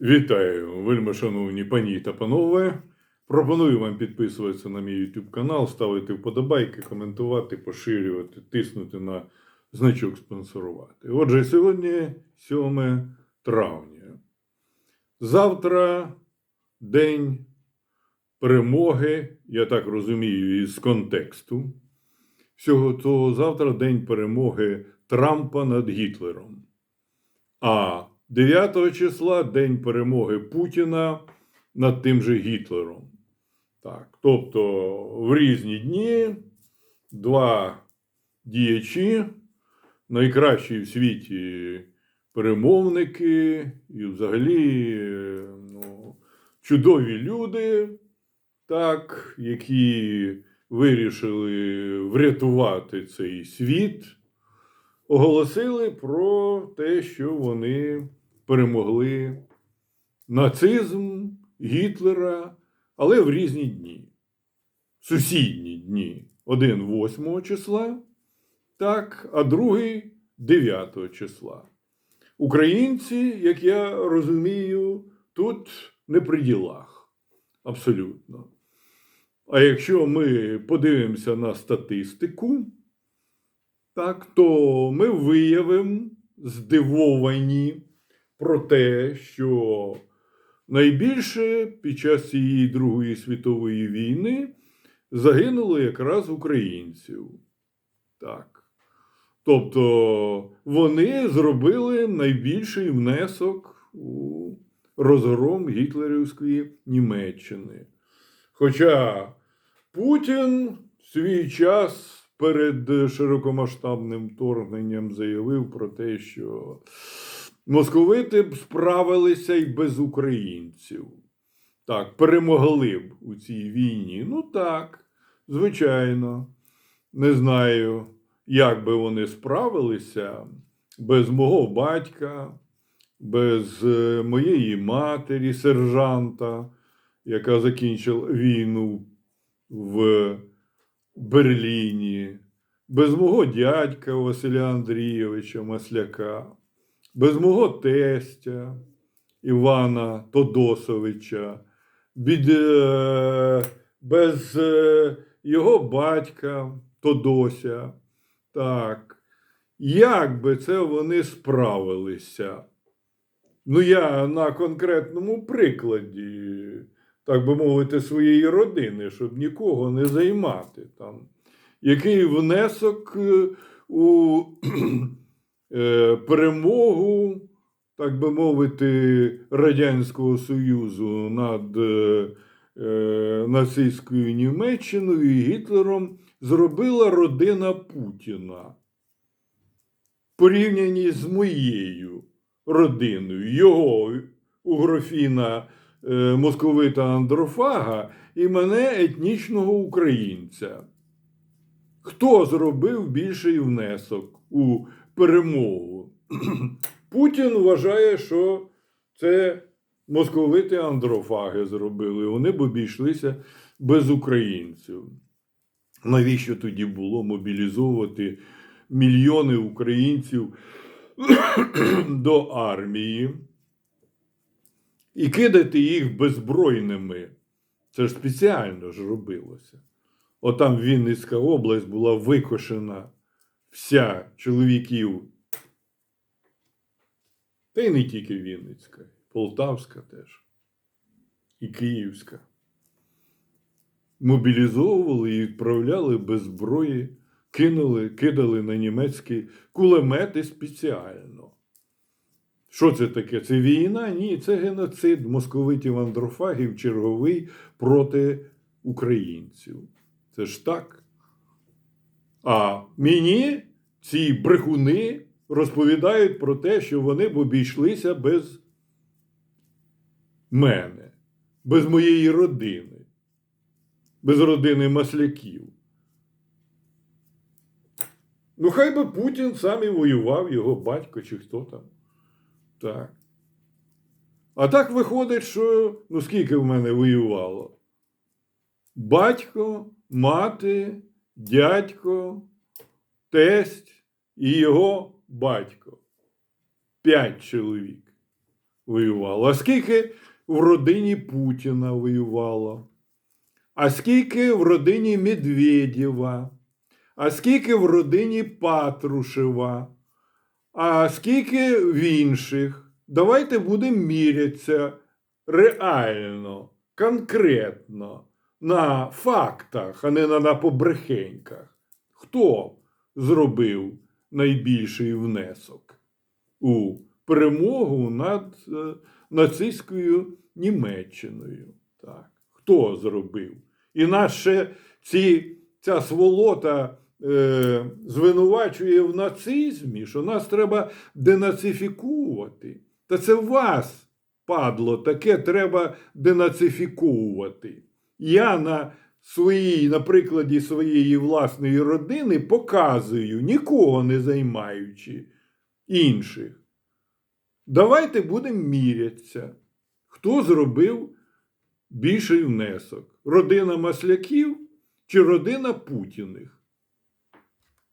Вітаю, вельми шановні пані та панове. Пропоную вам підписуватися на мій YouTube канал, ставити вподобайки, коментувати, поширювати, тиснути на значок спонсорувати. Отже, сьогодні 7 травня. Завтра день перемоги, я так розумію, із контексту. Всього того завтра день перемоги Трампа над Гітлером. А 9 числа день перемоги Путіна над тим же Гітлером. Так, тобто в різні дні два діячі, найкращі в світі перемовники і взагалі ну, чудові люди, так, які вирішили врятувати цей світ оголосили про те, що вони перемогли нацизм Гітлера, але в різні дні. Сусідні дні. Один 8 числа, так, а другий 9 числа. Українці, як я розумію, тут не при ділах. Абсолютно. А якщо ми подивимося на статистику, так, то ми виявимо здивовані про те, що найбільше під час цієї Другої світової війни загинуло якраз українців. Так. Тобто вони зробили найбільший внесок у розгром гітлерівської Німеччини. Хоча Путін в свій час перед широкомасштабним вторгненням заявив про те, що московити б справилися й без українців. Так, перемогли б у цій війні. Ну так, звичайно. Не знаю, як би вони справилися без мого батька, без е, моєї матері, сержанта, яка закінчила війну в Берліні, без мого дядька Василя Андрійовича Масляка, без мого тестя Івана Тодосовича, бід, е, без е, його батька Тодося. Так. Як би це вони справилися? Ну, я на конкретному прикладі так би мовити, своєї родини, щоб нікого не займати там. Який внесок е, у перемогу, так би мовити, Радянського Союзу над е, нацистською Німеччиною і Гітлером зробила родина Путіна. Порівняні з моєю родиною, його угрофіна е, московита Андрофага і мене етнічного українця. Хто зробив більший внесок у перемогу? Путін вважає, що це московити андрофаги зробили. Вони б обійшлися без українців. Навіщо тоді було мобілізовувати мільйони українців до армії? і кидати їх беззбройними. Це ж спеціально ж робилося. Отам Вінницька область була викошена вся чоловіків. Та й не тільки Вінницька, Полтавська теж, і Київська. Мобілізовували і відправляли без зброї, кинули, кидали на німецькі кулемети спеціально. Що це таке? Це війна? Ні, це геноцид московитів андрофагів черговий проти українців. Це ж так. А мені ці брехуни розповідають про те, що вони б обійшлися без мене, без моєї родини, без родини масляків. Ну, хай би Путін сам і воював, його батько чи хто там. Так. А так виходить, що ну скільки в мене воювало? Батько, мати, дядько, тесть і його батько. П'ять чоловік. воювало? А скільки в родині Путіна воювало? А скільки в родині Медведєва? А скільки в родині Патрушева? А скільки в інших? Давайте будемо мірятися реально, конкретно, на фактах, а не на, побрехеньках. Хто зробив найбільший внесок у перемогу над е, нацистською Німеччиною? Так. Хто зробив? І нас ще ці, ця сволота е, звинувачує в нацизмі, що нас треба денацифікувати. Та це вас, падло, таке треба денацифіковувати. Я на своїй, на прикладі своєї власної родини показую, нікого не займаючи інших. Давайте будемо мірятися, хто зробив більший внесок: родина масляків чи родина Путіних.